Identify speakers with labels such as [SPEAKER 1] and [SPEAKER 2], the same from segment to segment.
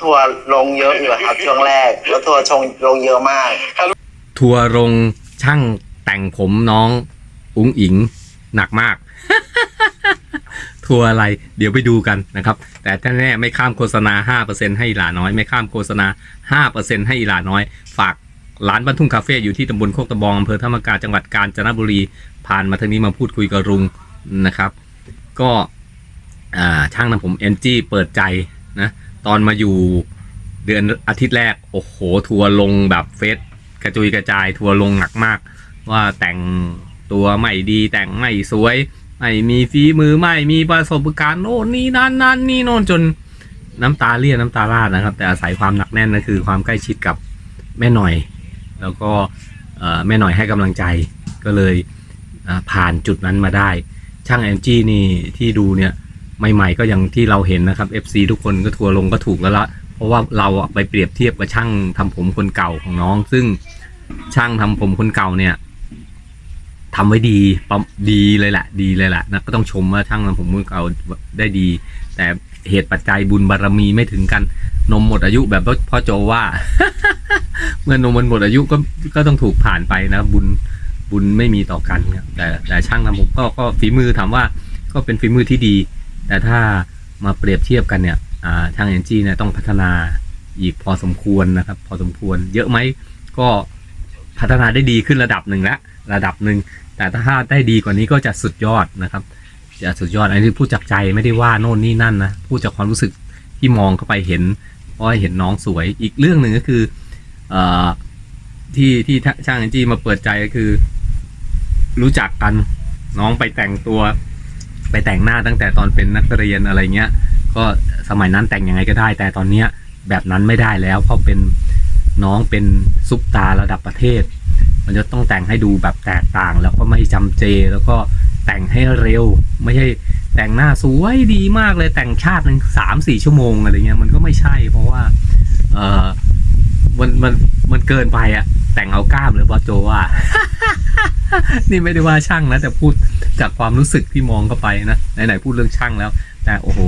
[SPEAKER 1] ทัวร์ลงเยอะอยู่ครับช่วงแรกรถทัวร์ชงลงเยอะมาก
[SPEAKER 2] ทัวร์ลงช่างแต่งผมน้องอุ้งอิงหนักมาก ทัวร์อะไรเดี๋ยวไปดูกันนะครับ แต่ถ้าแน่ไม่ข้ามโฆษณา 5%ให้หลาน้อย ไม่ข้ามโฆษณา 5%ให้หลาน้อย ฝากร้านบ้านทุ่งคาเฟ่อยู่ที่ตำบลโคกตะบองอำเภอธรรมกาจังหวัดกาญจนบุรี ผ่านมาทางนี้มาพูดคุยกับลุงนะครับ ก็อ่าช่างทำผมเอ็นจีเปิดใจนะ ตอนมาอยู่เดือนอาทิตย์แรก โอ้โห ทัวร์ลงแบบเฟซกระจุยกระจายทัวร์ลงหนักมาก ว่าแต่งตัวไม่ดีแต่งไม่สวย ไม่มีฝีมือไม่มีประสบการณ์โน่นนี่นั่นนั่นนี่โน่นจนน้ำตาเลียน้ำตาราดนะครับ แต่อาศัยความหนักแน่นก็คือความใกล้ชิดกับแม่หน่อย แล้วก็แม่หน่อยให้กำลังใจก็เลยผ่านจุดนั้นมาได้ ช่างแอนจี้นี่ที่ดูเนี่ย ใหม่ๆก็อย่างที่เราเห็นนะครับ FC ทุกคนก็ทัวร์ลงก็ถูกแล้วละเพราะว่าเราไปเปรียบเทียบกับช่างทำผมคนเก่าของน้อง ซึ่งช่างทำผมคนเก่าเนี่ยทำไว้ดีปั๊มดีเลยแหละ ดีเลยแหละนะก็ต้องชมว่าช่างทำผมคนเก่าได้ดี แต่เหตุปัจจัยบุญบารมีไม่ถึงกัน นมหมดอายุแบบพ่อโจว่า เมื่อนมมันหมดอายุก็ก็ต้องถูกผ่านไปนะ บุญบุญไม่มีต่อกันแต่แต่ช่างทำผมก็ก็ฝีมือถามว่า ก็เป็นฝีมือที่ดี แต่ถ้ามาเปรียบเทียบกันเนี่ยอ่างเอ็นจีเนี่ยต้องพัฒนาอีกพอสมควรนะครับ พอสมควรเยอะไหมก็พัฒนาได้ดีขึ้นระดับหนึ่งแล้วระดับหนึ่งแต่ถ้าได้ดีกว่านี้ก็จะสุดยอดนะครับ จะสุดยอดอันนี้พูดจากใจไม่ได้ว่าโน่นนี่นั่นนะพูดจากความรู้สึกที่มองเข้าไปเห็นเพราะเห็นน้องสวยอีกเรื่องหนึ่งก็คืออที่ที่ช่างแอนจีมาเปิดใจก็คือ รู้จักกันน้องไปแต่งตัว ไปแต่งหน้าตั้งแต่ตอนเป็นนักเรียนอะไรเงี้ย ก็สมัยนั้นแต่งยังไงก็ได้ แต่ตอนเนี้ยแบบนั้นไม่ได้แล้ว เพราะเป็นน้องเป็นซุปตาระดับประเทศ มันจะต้องแต่งให้ดูแบบแตกต่าง แล้วก็ไม่จำเจแล้วก็แต่งให้เร็ว ไม่ใช่แต่งหน้าสวยดีมากเลยแต่งชาติหนึ่งสามสี่ชั่วโมงอะไรเงี้ยมันก็ไม่ใช่ เพราะว่าเออมันมันมันเกินไปอะแต่งเอากล้ามเลยบอสโจว่า นี่ไม่ได้ว่าช่างนะ แต่พูดจากความรู้สึกที่มองเข้าไปนะไหนๆพูดเรื่องช่างแล้ว แต่โอ้โห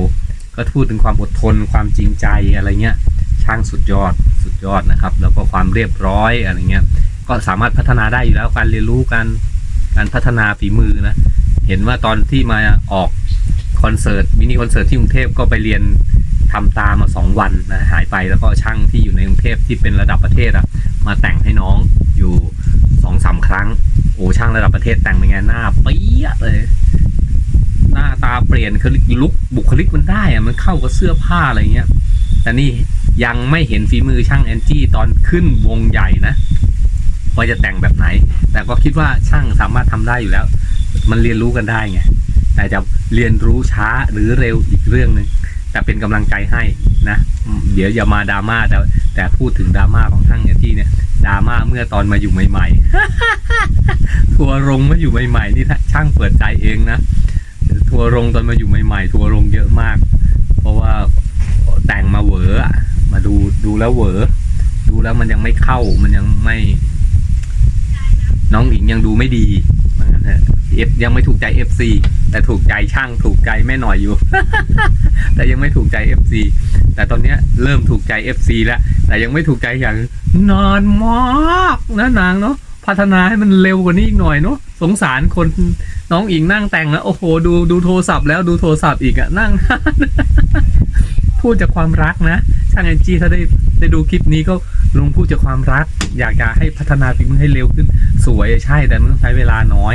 [SPEAKER 2] ก็พูดถึงความอดทนความจริงใจอะไรเงี้ยช่างสุดยอดสุดยอดนะครับ แล้วก็ความเรียบร้อยอะไรเงี้ย ก็สามารถพัฒนาได้อยู่แล้วการเรียนรู้การการพัฒนาฝีมือนะเห็นว่าตอนที่มาออกคอนเสิร์ตมินิคอนเสิร์ตที่กรุงเทพก็ไปเรียนทำตามมาสองวันนะหายไปแล้วก็ช่างที่อยู่ในกรุงเทพที่เป็นระดับประเทศอะ มาแต่งให้น้องอยู่สองสามครั้ง โอ้ช่างระดับประเทศแต่งเป็นไงหน้าเปี้ยเลย หน้าตาเปลี่ยนคือลุกบุคลิกมันได้อะมันเข้ากับเสื้อผ้าอะไรเงี้ย แต่นี่ยังไม่เห็นฝีมือช่างแอนจี้ตอนขึ้นวงใหญ่นะว่าจะแต่งแบบไหน แต่ก็คิดว่าช่างสามารถทำได้อยู่แล้ว มันเรียนรู้กันได้ไงแต่จะเรียนรู้ช้าหรือเร็วอีกเรื่องหนึ่ง แต่เป็นกำลังใจให้นะเดี๋ยวอย่ามาดราม่าแต่แต่พูดถึงดราม่าของช่างแอนจี้เนี่ยดราม่าเมื่อตอนมาอยู่ใหม่ๆทัวร์ลงมาอยู่ใหม่ๆนี่ช่างเปิดใจเองนะทัวร์ลงตอนมาอยู่ใหม่ๆทัวร์ลงเยอะมาก เพราะว่าแต่งมาเหวอะมาดูดูแล้วเหวอดูแล้วมันยังไม่เข้ามันยังไม่ น้องหญิงยังดูไม่ดี นเอะเอฟยังไม่ถูกใจ FC แต่ถูกใจช่างถูกใจแม่หน่อยอยู่ แต่ยังไม่ถูกใจ FC แต่ตอนเนี้ยเริ่มถูกใจ FC แล้วแต่ยังไม่ถูกใจอย่างนานมากนะนางเนาะพัฒนาให้มันเร็วกว่านี้อีกหน่อยเนาะ สงสารคนน้องอิงนั่งแต่งแล้วโอ้โหดูดูโทรศัพท์แล้วดูโทรศัพท์อีกอะนั่ง พูดจากความรักนะช่างแอนจี้ถ้าได้ได้ดูคลิปนี้ก็ลงพูดจากความรัก อยากจะให้พัฒนาฝีมือให้เร็วขึ้น สวยใช่แต่มันต้องใช้เวลาน้อย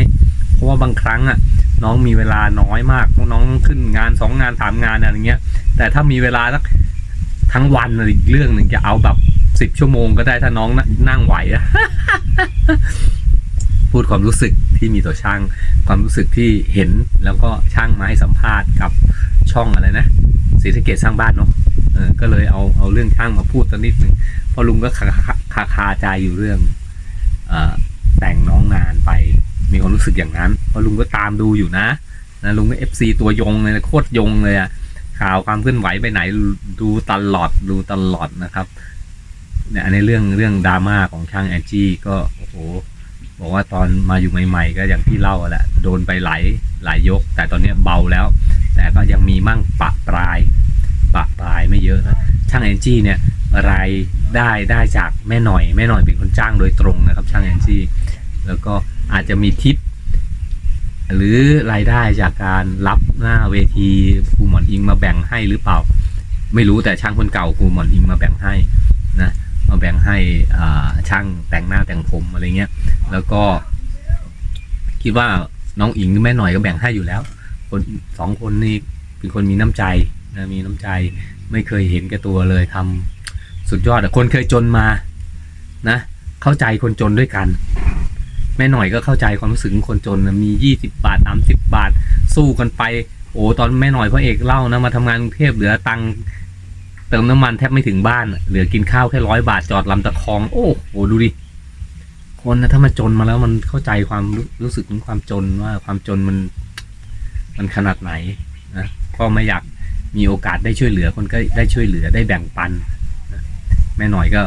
[SPEAKER 2] เพราะว่าบางครั้งอะน้องมีเวลาน้อยมากน้องขึ้นงานสองงานสามงานอะไรเงี้ย แต่ถ้ามีเวลาสักทั้งวันอะไรอีกเรื่องหนึ่งจะเอาแบบสิบชั่วโมงก็ได้ถ้าน้องนนั่งไหวอะ พูดความรู้สึกที่มีต่อช่าง ความรู้สึกที่เห็นแล้วก็ช่างมาให้สัมภาษณ์กับช่องอะไรนะศรีสะเกดสร้างบ้านเนาะก็เลยเอาเอาเรื่องช่างมาพูดสักนิดนึงเพราะลุงก็คาคาคาคาใจอยู่เรื่องอแต่งน้องนานไป มีความรู้สึกอย่างนั้นเพราะลุงก็ตามดูอยู่นะนะลุงก็เอฟซีตัวยงเลยนะโคตรยงเลยอะข่าวความเคลื่อนไหวไปไหนดูตลอดดูตลอดนะครับเนี่ยอันเรื่องเรื่องดราม่าของช่างแอนจี้ก็โอ้โห บอกว่าตอนมาอยู่ใหม่ ๆ ก็อย่างที่เล่าแหละโดนไปหลายหลายยก แต่ตอนนี้เบาแล้ว แต่ก็ยังมีมั่งปะปลายปะปลายไม่เยอะนะช่างแอนจีเนี่ยรายได้ได้จากแม่หน่อยแม่หน่อยเป็นคนจ้างโดยตรงนะครับ ช่างแอนจีแล้วก็อาจจะมีทิป หรือรายได้จากการรับหน้าเวทีครูหมอนอิงมาแบ่งให้หรือเปล่า ไม่รู้แต่ช่างคนเก่าครูหมอนอิงมาแบ่งให้นะ มาแบ่งให้ช่างแต่งหน้าแต่งผมอะไรเงี้ย แล้วก็ คิดว่าน้องอิงแม่หน่อยก็แบ่งให้อยู่แล้ว คนสองคนนี่เป็นคนมีน้ำใจนะมีน้ำใจไม่เคยเห็นแก่ตัวเลยทำสุดยอดอะคนเคยจนมานะ เข้าใจคนจนด้วยกัน แม่หน่อยก็เข้าใจความรู้สึกคนจนนะมียี่สิบบาทสามสิบบาท สู้กันไป โอ้ตอนแม่หน่อยพระเอกเล่านะมาทำงานกรุงเทพเหลือตังค์ เติมน้ำมันแทบไม่ถึงบ้าน เหลือกินข้าวแค่ร้อยบาทจอดลำตะคอง โอ้โหดูดิคนนะถ้ามันจนมาแล้วมันเข้าใจความรู้รู้สึกถึงความจนว่าความจนมัน มันขนาดไหนนะก็ไม่อยากมีโอกาสได้ช่วยเหลือคนก็ได้ช่วยเหลือได้แบ่งปันนะแม่หน่อยก็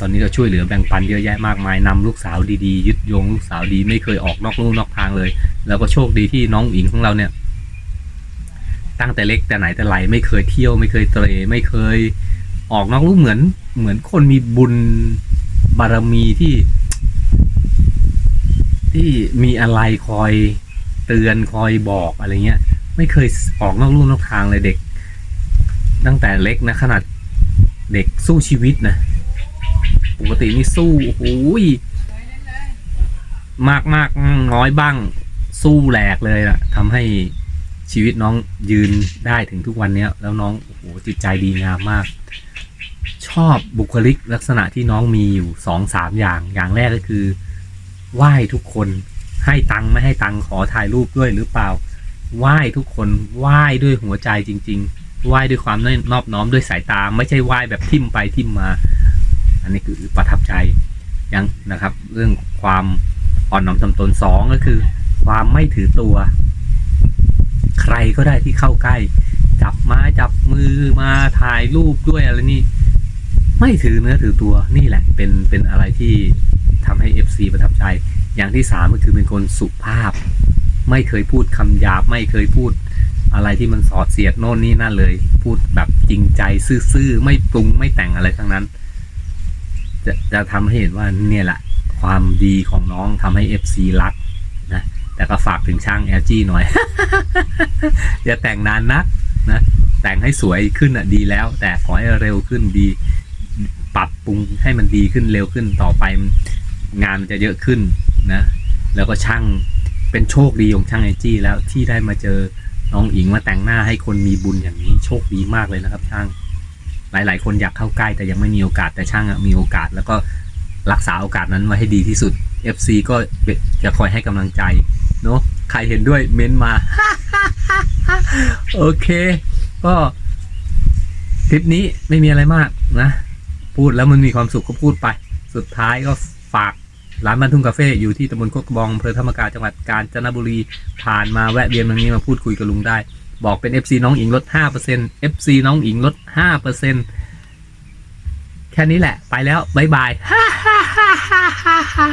[SPEAKER 2] ตอนนี้ก็ช่วยเหลือแบ่งปันเยอะแยะมากมายนำลูกสาวดีๆยึดโยงลูกสาวดีไม่เคยออกนอกลู่นอกทางเลย แล้วก็โชคดีที่น้องอิงของเราเนี่ย ตั้งแต่เล็กแต่ไหนแต่ไรไม่เคยเที่ยวไม่เคยเตรไม่เคยออกนอกลู่เหมือน เหมือนคนมีบุญบารมีที่ ที่มีอะไรคอยเตือนคอยบอกอะไรเงี้ย ไม่เคยออกนอกลู่นอกทางเลยเด็ก ตั้งแต่เล็กนะขนาดเด็กสู้ชีวิตนะปกตินี่สู้โอ้ยมากมากน้อยบ้าง สู้แหลกเลยนะทำให้ ชีวิตน้องยืนได้ถึงทุกวันเนี้ยแล้วน้องโอ้โหจิตใจดีงามมาก ชอบบุคลิกลักษณะที่น้องมีอยู่สองสามอย่างอย่างแรกก็คือไหว้ทุกคนให้ตังค์ไม่ให้ตังค์ขอถ่ายรูปด้วยหรือเปล่าไหว้ทุกคนไหว้ด้วยหัวใจจริง ๆไหว้ด้วยความนอบน้อมด้วยสายตา ไม่ใช่ไหว้แบบทิมไปทิมมา อันนี้คือประทับใจยังนะครับ เรื่องความอ่อนน้อมถ่อมตนสองก็คือ ความไม่ถือตัว ใครก็ได้ที่เข้าใกล้ จับไม้จับมือมาถ่ายรูปด้วยอะไรนี่ ไม่ถือเนื้อถือตัวนี่แหละ เป็นเป็นอะไรที่ทำให้ FC ประทับใจ อย่างที่สามก็คือเป็นคนสุภาพ ไม่เคยพูดคำหยาบไม่เคยพูดอะไรที่มันสอดเสียดโน่นนี่นั่นเลย พูดแบบจริงใจซื่อๆไม่ปรุงไม่แต่งอะไรทั้งนั้น จะจะทำให้เห็นว่าเนี่ยแหละ ความดีของน้องทำให้ FC รักนะ แต่ก็ฝากถึงช่าง LG หน่อย อย่าแต่งนานนักนะแต่งให้สวยขึ้นอะดีแล้ว แต่ขอให้เร็วขึ้นดี ปรับปรุงให้มันดีขึ้นเร็วขึ้นต่อไปงานมันจะเยอะขึ้นนะแล้วก็ช่างเป็นโชคดีของช่างไอจี้แล้วที่ได้มาเจอน้องอิงมาแต่งหน้าให้คนมีบุญอย่างนี้โชคดีมากเลยนะครับ ช่าง หลาย ๆ คนอยากเข้าใกล้แต่ยังไม่มีโอกาสแต่ช่างมีโอกาส แล้วก็รักษาโอกาสนั้นไว้ให้ดีที่สุด FC ก็จะคอยให้กำลังใจ เนาะใครเห็นด้วยเม้นมา โอเค ก็คลิปนี้ไม่มีอะไรมากนะ พูดแล้วมันมีความสุขก็พูดไป สุดท้ายก็ฝากร้านบ้านทุ่งคาเฟ่อยู่ที่ตำบลโคกบองอำเภอธรรมกาจังหวัดกาญจนบุรี ผ่านมาแวะเวียนตรงนี้มาพูดคุยกับลุงได้ บอกเป็น FC น้องอิงลด 5% FC น้องอิงลด 5%แค่นี้แหละ ไปแล้ว บ๊ายบาย